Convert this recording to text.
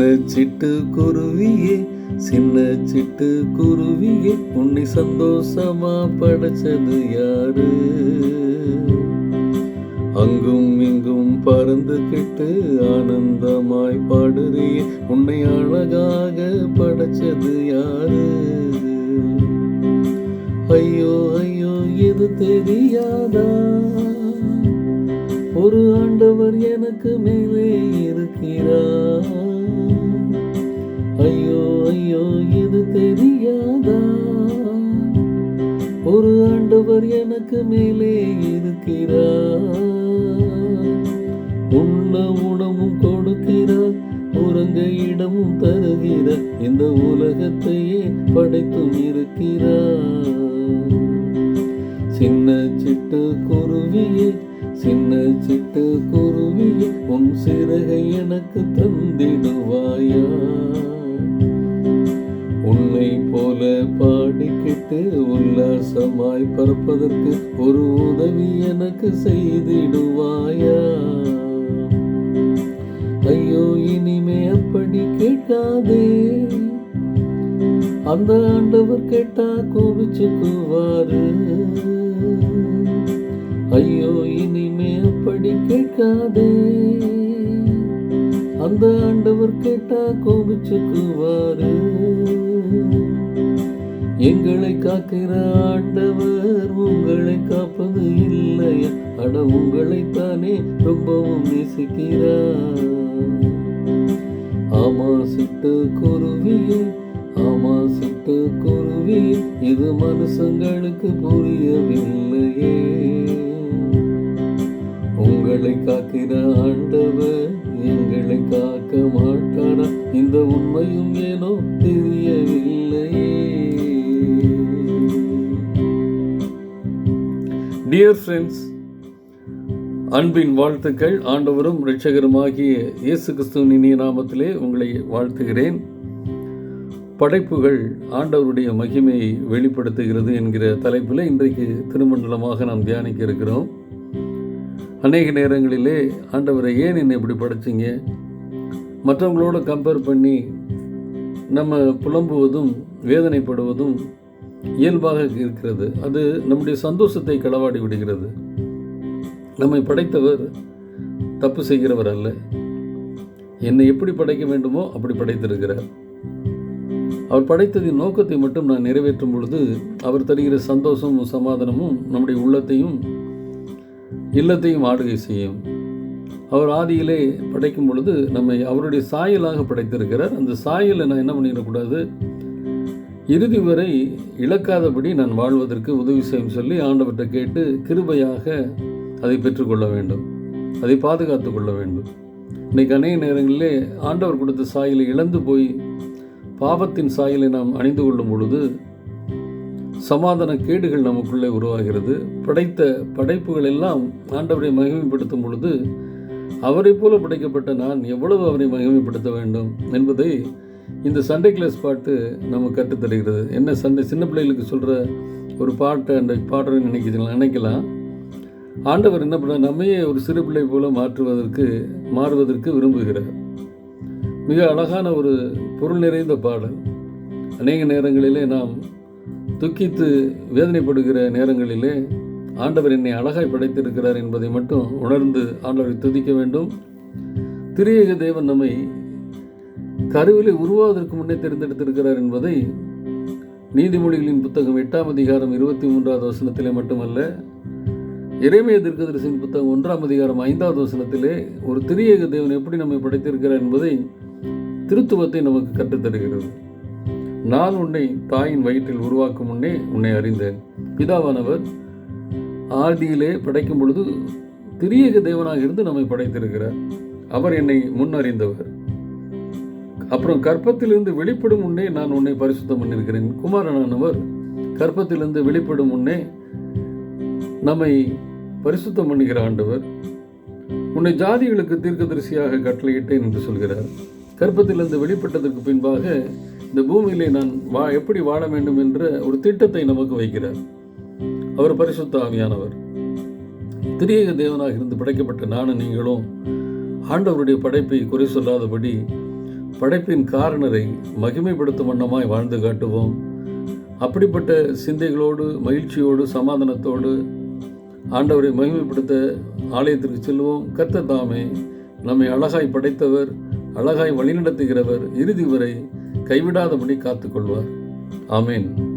சின்ன சிட்டு குருவியே சின்ன சிட்டு குருவியே உன்னை சந்தோஷமா படைச்சது யாரு? அங்கும் இங்கும் பறந்துகிட்டு ஆனந்தமாய் பாடுறியே உன்னை அழகாக படைச்சது யாரு? ஐயோ ஐயோ இது தெரியாதா? ஒரு ஆண்டவர் எனக்கு மேலே இருக்கிறார். ஐயோ ஐயோ இது தெரியாதா? ஒரு ஆண்டவர் எனக்கு மேலே இருக்கிறார். உண்ண உணவும் கொடுக்கிறார் உறங்க இடமும் தருகிறார். இந்த உலகத்தையே படைத்தும் இருக்கிறார். சின்ன சிட்டு குருவியே சின்ன சிட்டு குருவி உன் சிறகை எனக்கு தந்திடுவாயா? உன்னை போல பாடிக்கிட்டு உல்லாசமாய் பறப்பதற்கு ஒரு உதவி எனக்கு செய்திடுவாயா? ஐயோ இனிமே அப்படி கேட்காதே. அந்த ஆண்டவர் கேட்டா கோபிச்சுக்குவாரு ஐயோ இனிமே அப்படி கேட்காதே. அந்த ஆண்டவர் கேட்டா கோபிச்சுக்குவாரு. எங்களை காக்கிற ஆண்டவர் உங்களை காப்பது இல்லையா. அட உங்களைத்தானே ரொம்பவும் நேசிக்கிறார். ஆமா சிட்டு குருவியே ஆமா சிட்டு குருவி இது மனுஷங்களுக்கு புரியவில்லை. காக்கிற ஆண்டவர் எங்களை காக்க மாட்டாரா? இந்த உண்மையும் ஏனோ தெரியவில்லையே. டியர் ஃப்ரெண்ட்ஸ் அன்பின் வாழ்த்துக்கள். ஆண்டவரும் இரட்சகருமாகிய இயேசு கிறிஸ்துவின் இனிய நாமத்திலே உங்களை வாழ்த்துகிறேன். படைப்புகள் ஆண்டவருடைய மகிமையை வெளிப்படுத்துகிறது என்கிற தலைப்பில் இன்றைக்கு திருமண்டலமாக நாம் தியானிக்க இருக்கிறோம். அநேக நேரங்களிலே ஆண்டவரை ஏன் என்னை இப்படி படைச்சிங்க மற்றவங்களோட கம்பேர் பண்ணி நம்ம புலம்புவதும் வேதனைப்படுவதும் இயல்பாக இருக்கிறது. அது நம்முடைய சந்தோஷத்தை களவாடி விடுகிறது. நம்மை படைத்தவர் தப்பு செய்கிறவர் அல்ல. என்னை எப்படி படைக்க வேண்டுமோ அப்படி படைத்திருக்கிறார். அவர் படைத்ததின் நோக்கத்தை மட்டும் நான் நிறைவேற்றும் பொழுது அவர் தருகிற சந்தோஷமும் சமாதானமும் நம்முடைய உள்ளத்தையும் இல்லத்தையும் ஆளுகை செய்யும். அவர் ஆதியிலே படைக்கும் பொழுது நம்மை அவருடைய சாயலாக படைத்திருக்கிறார். அந்த சாயலை நான் என்ன பண்ணிடக்கூடாது? இறுதி வரை இழக்காதபடி நான் வாழ்வதற்கு உதவி செய்யும் சொல்லி ஆண்டவர்கிட்ட கேட்டு கிருபையாக அதை பெற்றுக்கொள்ள வேண்டும். அதை பாதுகாத்து கொள்ள வேண்டும். இன்னைக்கு அநேக நேரங்களிலே ஆண்டவர் கொடுத்த சாயலை இழந்து போய் பாவத்தின் சாயலை நாம் அணிந்து கொள்ளும் பொழுது சமாதான கேடுகள் நமக்குள்ளே உருவாகிறது. படைத்த படைப்புகள் எல்லாம் ஆண்டவரை மகிமைப்படுத்தும் பொழுது அவரை போல படைக்கப்பட்ட நான் எவ்வளவு அவரை மகிமைப்படுத்த வேண்டும் என்பதை இந்த சண்டே கிளாஸ் பாட்டு நமக்கு கற்றுத்தருகிறது என்ன சண்டை சின்ன பிள்ளைகளுக்கு சொல்கிற ஒரு பாட்டை அந்த பாடுறேன்னு நினைக்கிறீங்களா நினைக்கலாம். ஆண்டவர் என்ன பண்ண நம்மையே ஒரு சிறு பிள்ளை போல மாற்றுவதற்கு மாறுவதற்கு விரும்புகிறார். மிக அழகான ஒரு பொருள் நிறைந்த பாடல். அநேக நேரங்களிலே நாம் துக்கித்து வேதனைப்படுகிற நேரங்களிலே ஆண்டவர் என்னை அழகாய் படைத்திருக்கிறார் என்பதை மட்டும் உணர்ந்து ஆண்டவரை துதிக்க வேண்டும். திரியக தேவன் நம்மை கருவிலே உருவாவதற்கு முன்னே தேர்ந்தெடுத்திருக்கிறார் என்பதை நீதிமொழிகளின் புத்தகம் எட்டாம் அதிகாரம் இருபத்தி மூன்றாவது வசனத்திலே மட்டுமல்ல இறைமைய தீர்க்கதரிசியின் புத்தகம் ஒன்றாம் அதிகாரம் ஐந்தாவது வசனத்திலே ஒரு திரியேக தேவன் எப்படி நம்மை படைத்திருக்கிறார் என்பதை திருத்துவத்தை நமக்கு கற்றுத்தருகிறது. நான் உன்னை தாயின் வயிற்றில் உருவாக்கும் முன்னே உன்னை அறிந்தேன். பிதாவானவர் ஆதியிலே படைக்கும் பொழுது திரியக தேவனாக இருந்து நம்மை படைத்திருக்கிறார். அவர் என்னை முன்னறிந்தவர். அப்புறம் கற்பத்திலிருந்து வெளிப்படும் முன்னே நான் உன்னை பரிசுத்தம் பண்ணியிருக்கிறேன். குமாரனானவர் கற்பத்திலிருந்து வெளிப்படும் முன்னே நம்மை பரிசுத்தம் பண்ணுகிற ஆண்டவர். உன்னை ஜாதிகளுக்கு தீர்க்கதரிசியாக கட்டளையிட்டேன் என்று சொல்கிறார். கற்பத்திலிருந்து வெளிப்பட்டதற்கு பின்பாக இந்த பூமியிலே நான் வா எப்படி வாழ வேண்டும் என்ற ஒரு திட்டத்தை நமக்கு வைக்கிறார். அவர் பரிசுத்த ஆவியானவர். திரியக தேவனாக இருந்து படைக்கப்பட்ட நானும் நீங்களும் ஆண்டவருடைய படைப்பை குறை சொல்லாதபடி படைப்பின் காரணரை மகிமைப்படுத்தும் வண்ணமாய் வாழ்ந்து காட்டுவோம். அப்படிப்பட்ட சிந்தைகளோடு மகிழ்ச்சியோடு சமாதானத்தோடு ஆண்டவரை மகிமைப்படுத்த ஆலயத்திற்கு செல்வோம். கர்த்த தாமே நம்மை அழகாய் படைத்தவர் அழகாய் வழிநடத்துகிறவர் இறுதி வரை கைவிடாதபடி காத்துக்கொள்வார். ஆமேன்.